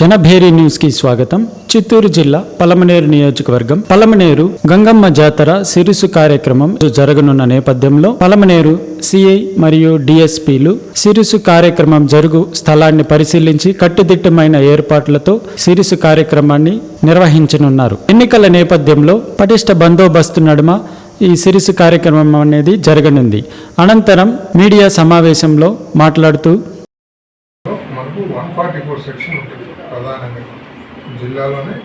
జనభేరి న్యూస్కి స్వాగతం. చిత్తూరు జిల్లా పలమనేరు నియోజకవర్గం పలమనేరు గంగమ్మ జాతర సిరుసు కార్యక్రమం జరగనున్న నేపథ్యంలో పలమనేరు సిఐ మరియు డిఎస్పీలు సిరుసు కార్యక్రమం జరుగు స్థలాన్ని పరిశీలించి కట్టుదిట్టమైన ఏర్పాట్లతో సిరుసు కార్యక్రమాన్ని నిర్వహించనున్నారు. ఎన్నికల నేపథ్యంలో పటిష్ట బందోబస్తు నడుమ ఈ సిరిసు కార్యక్రమం అనేది జరగనుంది. అనంతరం మీడియా సమావేశంలో మాట్లాడుతూ మనకు వన్ ఫార్టీ ఫోర్ సెక్షన్ ప్రధానంగా జిల్లాలోనే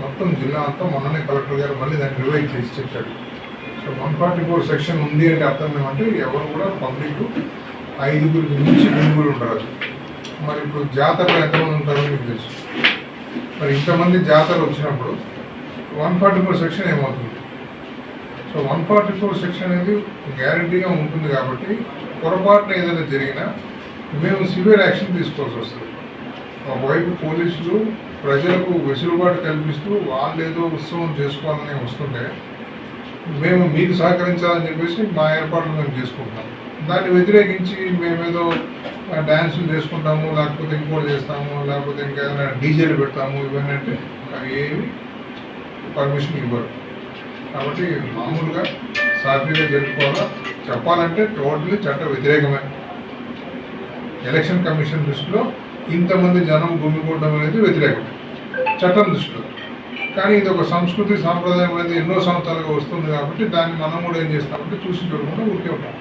మొత్తం జిల్లా అంతా మొన్ననే కలెక్టర్ గారు మళ్ళీ దాన్ని రివైజ్ చేసి చెప్పాడు. So one forty four section ఉంది అంటే అర్థం ఏమంటే ఎవరు కూడా పబ్లిక్ ఐదుగురికి మించి మింగులు ఉండరు మరి ఇప్పుడు జాతరలు ఎంతమంది ఉంటారో మీకు తెలుసు. మరి ఇంతమంది జాతర వచ్చినప్పుడు వన్ ఫార్టీ ఫోర్ సెక్షన్ ఏమవుతుంది? So one forty four section అనేది గ్యారంటీగా ఉంటుంది కాబట్టి పొరపాటున ఏదైనా జరిగినా మేము సివియర్ యాక్షన్ తీసుకోవాల్సి వస్తుంది. ఒకవైపు పోలీసులు ప్రజలకు వెసులుబాటు కల్పిస్తూ వాళ్ళు ఏదో ఉత్సవం చేసుకోవాలని వస్తుంటే మేము మీకు సహకరించాలని చెప్పేసి మా ఏర్పాట్లు మేము చేసుకుంటాం దాన్ని వ్యతిరేకించి మేమేదో డ్యాన్సులు చేసుకుంటాము లేకపోతే ఇంకోటి చేస్తాము లేకపోతే ఇంకేదైనా డీజేలు పెడతాము ఇవన్నీ అంటే అవి ఏమి పర్మిషన్ ఇవ్వరు. కాబట్టి మామూలుగా సాఫీగా జరుపుకోవాలా? చెప్పాలంటే టోటల్ చట్ట వ్యతిరేకమే. ఎలక్షన్ కమిషన్ దృష్టిలో ఇంతమంది జనం గుమికూడడం అనేది వ్యతిరేకం చట్టం దృష్టిలో. కానీ ఇది ఒక సంస్కృతి సాంప్రదాయం అనేది ఎన్నో సంవత్సరాలుగా వస్తుంది కాబట్టి దాన్ని మనం కూడా ఏం చేస్తామంటే చూసి చూడకుండా ఊరికే ఉంటాం.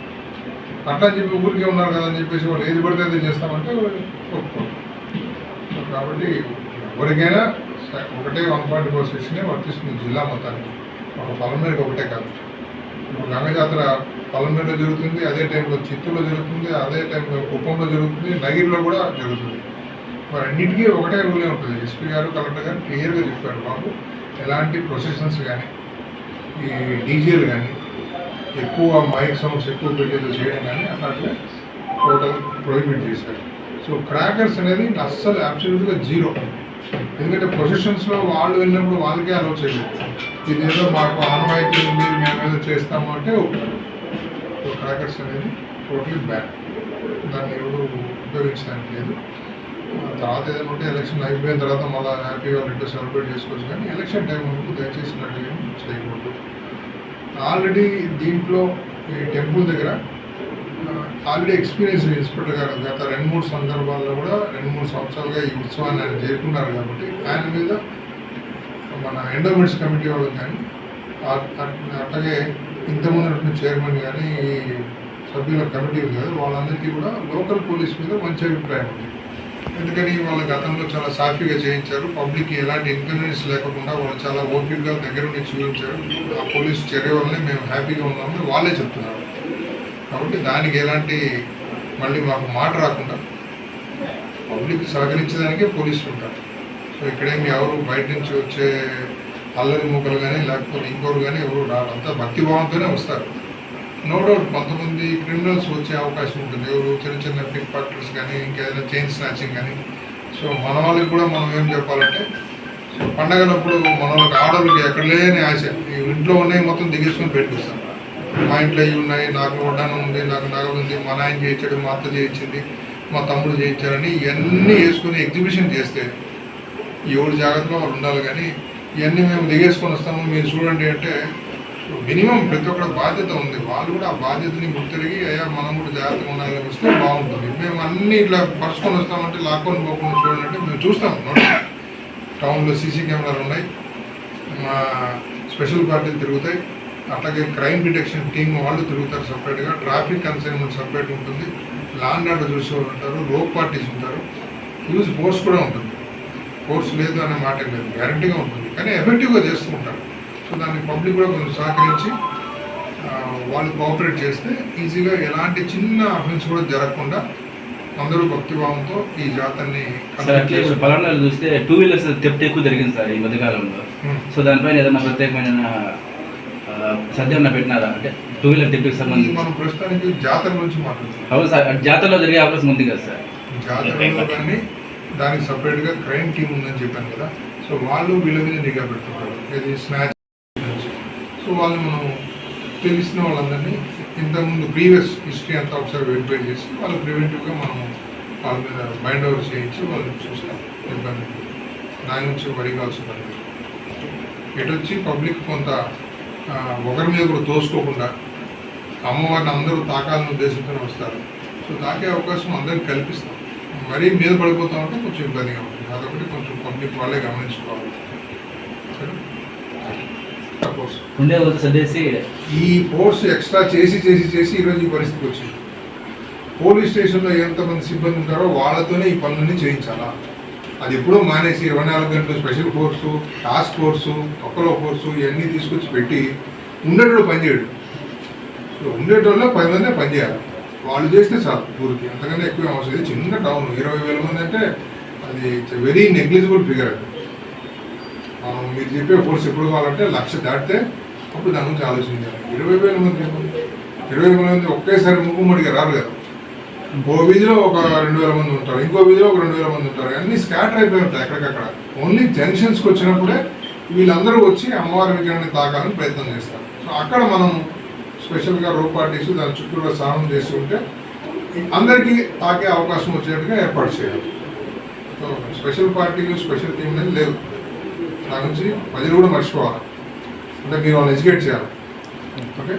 అట్లా చెప్పి ఊరికే ఉన్నారు కదా అని చెప్పేసి వాళ్ళు ఏది పడితే అది చేస్తామంటే ఒప్పుకోండి కాబట్టి ఎవరికైనా ఒకటే వన్ పాయింట్ ఫోర్ సెక్షనే వర్తిస్తుంది జిల్లా మొత్తానికి. ఒక పలమేరకు ఒకటే కాదు. ఇప్పుడు గంగ జాతర పలమేరులో జరుగుతుంది అదే టైంలో చిత్తూరులో జరుగుతుంది అదే టైంలో కుప్పంలో జరుగుతుంది నగిరిలో కూడా జరుగుతుంది. మరి అన్నిటికీ ఒకటే రూలే ఉంటుంది. ఎస్పీ గారు కలెక్టర్ గారు క్లియర్గా చెప్పారు బాబు. ఎలాంటి ప్రొసెషన్స్ కానీ ఈ డీజేలు కానీ ఎక్కువ మైక్ సౌండ్స్ ఎక్కువ పెట్టేది చేయడం కానీ అట్లాంటివి టోటల్ ప్రొహిబిట్ చేశారు. సో క్రాకర్స్ అనేది అస్సలు అబ్సల్యూట్గా జీరో. ఎందుకంటే ప్రొసెషన్స్లో వాళ్ళు వెళ్ళినప్పుడు వాళ్ళకే అలౌ చేయలేదు. ఏదో మాకు ఆనవాయితీ ఉంది మేము ఏదో చేస్తాము అంటే ఒప్పుకోరు. సో క్రాకర్స్ అనేది టోటలీ బ్యాడ్ దాన్ని ఎవరు ఉపయోగించడానికి లేదు. తర్వాత ఏదైనా ఉంటే ఎలక్షన్ అయిపోయిన తర్వాత మళ్ళీ హ్యాపీగా రెండు సెలబ్రేట్ చేసుకోవచ్చు కానీ ఎలక్షన్ టైం వరకు దయచేసి ఇలాంటివి చేయకూడదు. ఆల్రెడీ దీంట్లో ఈ టెంపుల్ దగ్గర ఆల్రెడీ ఎక్స్పీరియన్స్ ఇన్స్పెక్టర్ గారు గత రెండు మూడు సందర్భాల్లో కూడా రెండు మూడు సంవత్సరాలుగా ఈ ఉత్సవాన్ని ఆయన చేరుకున్నారు కాబట్టి ఆయన మీద మన ఎండోమెంట్స్ కమిటీ వాళ్ళకి కానీ అట్లాగే ఇంతకుముందు చైర్మన్ కానీ ఈ సభ్యుల కమిటీ ఉంది కదా వాళ్ళందరికీ కూడా లోకల్ పోలీస్ మీద మంచి అభిప్రాయం ఉంది. ఎందుకని వాళ్ళ గతంలో చాలా సాఫీగా చేయించారు. పబ్లిక్ ఎలాంటి ఇన్కన్వీనియన్స్ లేకుండా వాళ్ళు చాలా ఓపిక్గా దగ్గర ఉండి చూపించారు. ఆ పోలీస్ చర్య వల్లనే మేము హ్యాపీగా ఉన్నామని వాళ్ళే చెప్తున్నారు. కాబట్టి దానికి ఎలాంటి మళ్ళీ మాకు మాట రాకుండా పబ్లిక్ సహకరించడానికే పోలీసులు ఉంటారు. సో ఇక్కడేమి ఎవరు బయట నుంచి వచ్చే అల్లరి మూకలు కానీ లేకపోతే ఇంకోరు కానీ ఎవరు రారు. అంతా భక్తిభావంతోనే వస్తారు. నో డౌట్ కొంతమంది క్రిమినల్స్ వచ్చే అవకాశం ఉంటుంది. ఎవరు చిన్న చిన్న పిక్ పార్టర్స్ కానీ ఇంకేదైనా చైన్ స్నాచింగ్ కానీ సో మన వాళ్ళకి కూడా మనం ఏం చెప్పాలంటే సో పండగలప్పుడు మన వాళ్ళకి ఆడవాళ్ళకి ఎక్కడ లేని ఆశ. ఇంట్లో ఉన్నాయి మొత్తం దిగేసుకొని పెట్టిస్తాం. మా ఇంట్లో ఇవి ఉన్నాయి నాకు వడ్డానం ఉంది నాకు నగలు ఉంది మా నాయన చేయించాడు మా అత్త చేయించింది మా తమ్ముడు చేయించారని ఇవన్నీ వేసుకొని ఎగ్జిబిషన్ చేస్తే ఎవరు జాగ్రత్తగా వాళ్ళు ఉండాలి కానీ ఇవన్నీ మేము దిగేసుకొని వస్తాము. మీరు చూడండి అంటే మినిమం ప్రతి ఒక్కరి బాధ్యత ఉంది. వాళ్ళు కూడా ఆ బాధ్యతని గుర్తిరిగి అయ్యా మనం కూడా జాగ్రత్తగా ఉండాలని వస్తే బాగుంటుంది. మేము అన్ని ఇట్లా పరుచుకొని వస్తామంటే లాక్కొని పోకుండా చూడండి మేము చూస్తాం. టౌన్లో సీసీ కెమెరాలు ఉన్నాయి. మా స్పెషల్ పార్టీలు తిరుగుతాయి. అట్లాగే క్రైమ్ డిటెక్షన్ టీమ్ వాళ్ళు తిరుగుతారు సపరేట్గా. ట్రాఫిక్ కన్సైన్మెంట్ సపరేట్ ఉంటుంది. లాండ్ ఆర్డర్ చూసే వాళ్ళు ఉంటారు. రోప్ పార్టీస్ ఉంటారు. యూజ్ ఫోర్స్ కూడా ఉంటుంది. ఫోర్స్ లేదు అనే మాట లేదు. గ్యారంటీగా ఉంటుంది. కానీ ఎఫెక్టివ్గా చేస్తూ ఉంటారు. సో దాన్ని పబ్లిక్ కూడా కొంచెం సహకరించి వాళ్ళు కోఆపరేట్ చేస్తే ఈజీగా ఎలాంటి చిన్న అఫెన్స్ కూడా జరగకుండా అందరూ భక్తిభావంతో ఈ జాతరని పలానాలు చూస్తే టూ వీలర్స్ తెప్ట్ ఎక్కువ జరిగింది సార్ ఈ మధ్యకాలంలో. Hmm. సో దానిపైన ఏదైనా ప్రత్యేకమైన సద్య పెట్టినారా? అంటే టూ వీలర్ తెప్టికి ఇది సంబంధించి. మనం ప్రస్తుతానికి జాతర గురించి మాట్లాడుతున్నాం. అవును సార్ జాతరలో జరిగే అవకాశం ఉంది కదా సార్. జాతరలో కానీ దానికి సపరేట్గా క్రైమ్ టీం ఉందని చెప్పాను కదా. సో వాళ్ళు వీళ్ళ మీద నిఘా పెడుతుంటారు. ఇది స్నాచ్ నుంచి సో వాళ్ళు మనం తెలిసిన వాళ్ళందరినీ ఇంతకుముందు ప్రీవియస్ హిస్టరీ అంతా ఒకసారి వెరిఫై చేసి వాళ్ళు ప్రివెంటివ్గా మనం వాళ్ళ మీద మైండ్ ఓవర్ చేయించి వాళ్ళని చూస్తాం. ఇబ్బంది దాని నుంచి వరి కావాల్సిన పని ఎటు వచ్చి పబ్లిక్ కొంత ఒకరి మీద కూడా తోసుకోకుండా అమ్మవారిని అందరూ తాకాలని ఉద్దేశంతో వస్తారు. సో తాకే అవకాశం అందరికి కల్పిస్తాం. మరీ మీద పడిపోతా ఉంటే కొంచెం ఇబ్బందిగా ఉంటుంది. అదొకటి కొంచెం పబ్లిక్ వాళ్ళే గమనించుకోవాలి. సపోజ్ ఉండే ఒక ఈ ఫోర్స్ ఎక్స్ట్రా చేసి చేసి చేసి ఈరోజు ఈ పరిస్థితికి వచ్చింది. పోలీస్ స్టేషన్లో ఎంతమంది సిబ్బంది ఉంటారో వాళ్ళతోనే ఈ పనులన్నీ చేయించాలా? అది ఎప్పుడో మానేసి ఇరవై నాలుగు గంటలు స్పెషల్ ఫోర్సు టాస్క్ ఫోర్సు ఒక్కలో ఫోర్సు ఇవన్నీ తీసుకొచ్చి పెట్టి ఉండేటోడు పనిచేయడు ఉండేటోళ్ళు పది మందే పనిచేయాలి వాళ్ళు చేస్తే చాలు ఊరికి. అంతకన్నా ఎక్కువ అవసరం చిన్న టౌన్. ఇరవై వేల మంది అంటే అది వెరీ నెగ్లిజిబుల్ ఫిగర్ అది. మీరు చెప్పే ఫోర్స్ ఎప్పుడు కావాలంటే లక్ష దాటితే అప్పుడు దాని గురించి ఆలోచించాలి. ఇరవై వేల మంది ఇరవై వేల మంది ఒకేసారి ముక్కుమ్మడిగా రారు కదా. ఓ వీధిలో ఒక రెండు వేల మంది ఉంటారు ఇంకో వీధిలో ఒక రెండు వేల మంది ఉంటారు. అన్ని స్కాటర్ అయిపోయి ఉంటాయి ఎక్కడికక్కడ. ఓన్లీ జంక్షన్స్కి వచ్చినప్పుడే వీళ్ళందరూ వచ్చి అమ్మవారి విగ్రహాన్ని తాకాలని ప్రయత్నం చేస్తారు. సో అక్కడ మనం స్పెషల్గా రోప్ పార్టీస్ దాని చుట్టూరా స్నానం చేసి ఉంటే అందరికీ తాకే అవకాశం వచ్చేట్టుగా ఏర్పాటు చేయాలి. సో స్పెషల్ పార్టీలు స్పెషల్ టీం అనేది లేవు దాని నుంచి ప్రజలు కూడా మర్చిపోవాలి. అంటే మీరు వాళ్ళని ఎడ్యుకేట్ చేయాలి. ఓకే?